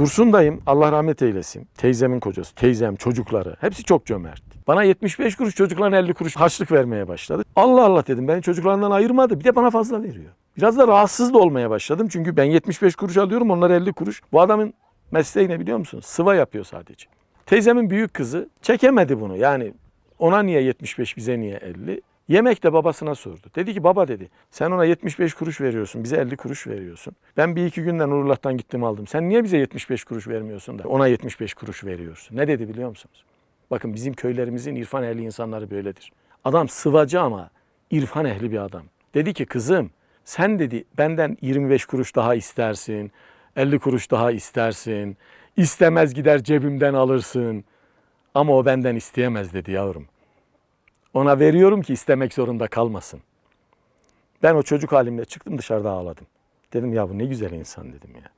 Dursun dayım Allah rahmet eylesin. Teyzemin kocası, teyzem, çocukları hepsi çok cömert. Bana 75 kuruş çocuklarına 50 kuruş harçlık vermeye başladı. Allah Allah dedim beni çocuklarından ayırmadı bir de bana fazla veriyor. Biraz da rahatsız da olmaya başladım çünkü ben 75 kuruş alıyorum onlar 50 kuruş. Bu adamın mesleği ne biliyor musun? Sıva yapıyor sadece. Teyzemin büyük kızı çekemedi bunu yani ona niye 75 bize niye 50? Yemekte babasına sordu. Dedi ki baba dedi sen ona 75 kuruş veriyorsun bize 50 kuruş veriyorsun. Ben bir iki günden Nurullah'tan gittim aldım. Sen niye bize 75 kuruş vermiyorsun da ona 75 kuruş veriyorsun? Ne dedi biliyor musunuz? Bakın bizim köylerimizin irfan ehli insanları böyledir. Adam sıvacı ama irfan ehli bir adam. Dedi ki kızım sen dedi benden 25 kuruş daha istersin. 50 kuruş daha istersin. İstemez gider cebimden alırsın. Ama o benden isteyemez dedi yavrum. Ona veriyorum ki istemek zorunda kalmasın. Ben o çocuk halimle çıktım dışarıda ağladım. Dedim ya bu ne güzel insan dedim ya.